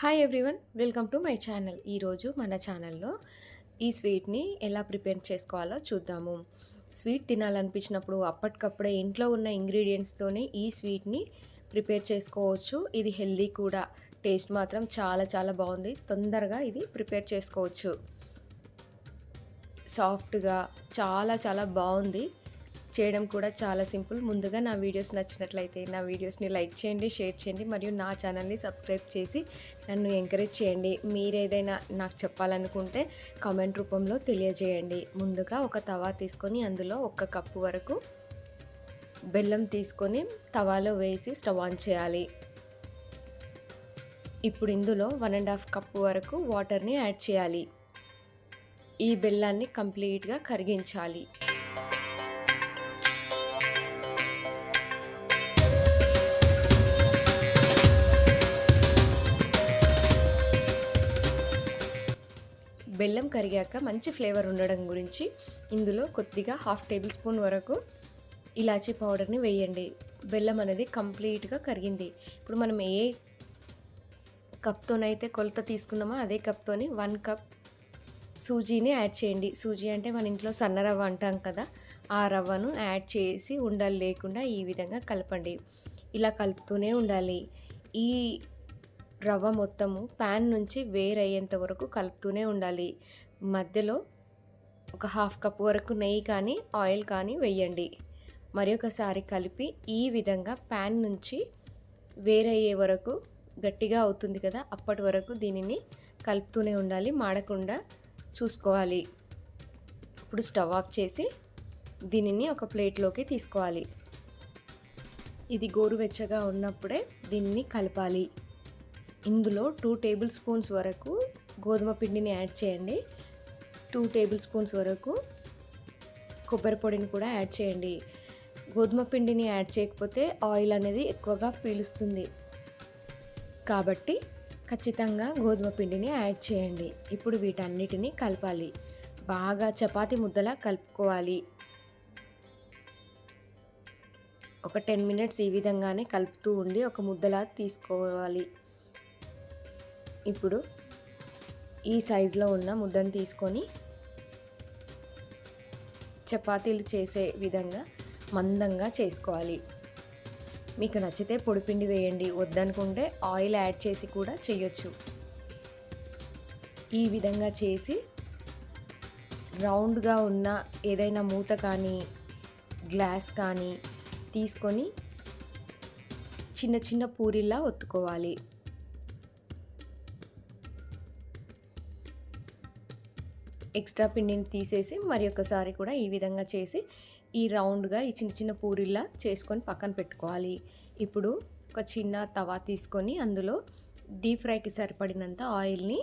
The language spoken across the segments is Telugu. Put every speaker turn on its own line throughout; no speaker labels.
Hi everyone welcome to my channel ఈరోజు మన ఛానల్లో ఈ స్వీట్ని ఎలా ప్రిపేర్ చేసుకోవాలో చూద్దాము. స్వీట్ తినాలనిపించినప్పుడు అప్పటికప్పుడే ఇంట్లో ఉన్న ఇంగ్రీడియంట్స్తోనే ఈ స్వీట్ని ప్రిపేర్ చేసుకోవచ్చు. ఇది హెల్దీ కూడా. టేస్ట్ మాత్రం చాలా చాలా బాగుంది. తొందరగా ఇది ప్రిపేర్ చేసుకోవచ్చు. సాఫ్ట్గా చాలా చాలా బాగుంది. చేయడం కూడా చాలా సింపుల్. ముందుగా నా వీడియోస్ నచ్చినట్లయితే నా వీడియోస్ని లైక్ చేయండి షేర్ చేయండి మరియు నా ఛానల్ని సబ్స్క్రైబ్ చేసి నన్ను ఎంకరేజ్ చేయండి. మీరేదైనా నాకు చెప్పాలనుకుంటే కామెంట్ రూపంలో తెలియజేయండి. ముందుగా ఒక తవా తీసుకొని అందులో ఒక కప్పు వరకు బెల్లం తీసుకొని తవాలో వేసి స్టవ్ ఆన్ చేయాలి. ఇప్పుడు ఇందులో వన్ అండ్ హాఫ్ కప్పు వరకు వాటర్ని యాడ్ చేయాలి. ఈ బెల్లాన్ని కంప్లీట్గా కరిగించాలి. బెల్లం కరిగాక మంచి ఫ్లేవర్ ఉండడం గురించి ఇందులో కొద్దిగా హాఫ్ టేబుల్ స్పూన్ వరకు ఇలాచీ పౌడర్ని వేయండి. బెల్లం అనేది కంప్లీట్గా కరిగింది. ఇప్పుడు మనం ఏ కప్తోనైతే కొలత తీసుకున్నామో అదే కప్తోని వన్ కప్ సూజీని యాడ్ చేయండి. సూజీ అంటే మన ఇంట్లో సన్న రవ్వ అంటాం కదా ఆ రవ్వను యాడ్ చేసి ఉండాలి లేకుండా ఈ విధంగా కలపండి. ఇలా కలుపుతూనే ఉండాలి. ఈ రవ్వ మొత్తము ప్యాన్ నుంచి వేరయ్యేంత వరకు కలుపుతూనే ఉండాలి. మధ్యలో ఒక హాఫ్ కప్ వరకు నెయ్యి కానీ ఆయిల్ కానీ వేయండి. మరి ఒకసారి కలిపి ఈ విధంగా ప్యాన్ నుంచి వేరయ్యే వరకు గట్టిగా అవుతుంది కదా అప్పటి వరకు దీనిని కలుపుతూనే ఉండాలి. మాడకుండా చూసుకోవాలి. ఇప్పుడు స్టవ్ ఆఫ్ చేసి దీనిని ఒక ప్లేట్లోకి తీసుకోవాలి. ఇది గోరువెచ్చగా ఉన్నప్పుడే దీన్ని కలపాలి. ఇందులో టూ టేబుల్ స్పూన్స్ వరకు గోధుమ పిండిని యాడ్ చేయండి. టూ టేబుల్ స్పూన్స్ వరకు కొబ్బరి పొడిని కూడా యాడ్ చేయండి. గోధుమ పిండిని యాడ్ చేయకపోతే ఆయిల్ అనేది ఎక్కువగా పీలుస్తుంది. కాబట్టి ఖచ్చితంగా గోధుమ పిండిని యాడ్ చేయండి. ఇప్పుడు వీటన్నిటిని కలపాలి. బాగా చపాతి ముద్దలా కలుపుకోవాలి. ఒక టెన్ మినిట్స్ ఈ విధంగానే కలుపుతూ ఉండి ఒక ముద్దలా తీసుకోవాలి. ఇప్పుడు ఈ సైజులో ఉన్న ముద్దను తీసుకొని చపాతీలు చేసే విధంగా మందంగా చేసుకోవాలి. మీకు నచ్చితే పొడిపిండి వేయండి. వద్దనుకుంటే ఆయిల్ యాడ్ చేసి కూడా చేయొచ్చు. ఈ విధంగా చేసి రౌండ్గా ఉన్న ఏదైనా మూత కానీ గ్లాస్ కానీ తీసుకొని చిన్న చిన్న పూరిలా ఒత్తుకోవాలి. ఎక్స్ట్రా పిండిని తీసేసి మరి ఒకసారి కూడా ఈ విధంగా చేసి ఈ రౌండ్గా ఈ చిన్న చిన్న పూరిలా చేసుకొని పక్కన పెట్టుకోవాలి. ఇప్పుడు ఒక చిన్న తవా తీసుకొని అందులో డీప్ ఫ్రైకి సరిపడినంత ఆయిల్ని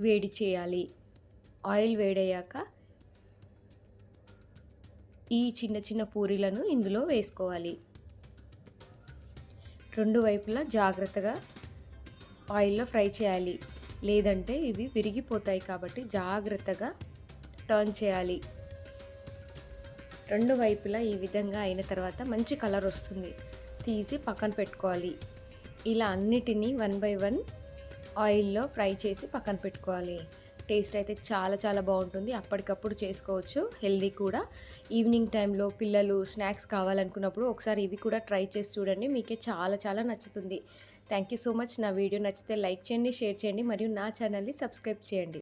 వేడి చేయాలి. ఆయిల్ వేడయ్యాక ఈ చిన్న చిన్న పూరీలను ఇందులో వేసుకోవాలి. రెండు వైపులా జాగ్రత్తగా ఆయిల్లో ఫ్రై చేయాలి. లేదంటే ఇవి విరిగిపోతాయి కాబట్టి జాగ్రత్తగా టర్న్ చేయాలి. రెండు వైపులా ఈ విధంగా అయిన తర్వాత మంచి కలర్ వస్తుంది. తీసి పక్కన పెట్టుకోవాలి. ఇలా అన్నిటినీ వన్ బై వన్ ఆయిల్లో ఫ్రై చేసి పక్కన పెట్టుకోవాలి. టేస్ట్ అయితే చాలా చాలా బాగుంటుంది. అప్పటికప్పుడు చేసుకోవచ్చు. హెల్దీ కూడా. ఈవినింగ్ టైంలో పిల్లలు స్నాక్స్ కావాలనుకున్నప్పుడు ఒకసారి ఇవి కూడా ట్రై చేసి చూడండి. మీకే చాలా చాలా నచ్చుతుంది. Thank you so much. నా వీడియో నచ్చితే లైక్ చేయండి షేర్ చేయండి మరియు నా ఛానల్ని సబ్స్క్రైబ్ చేయండి.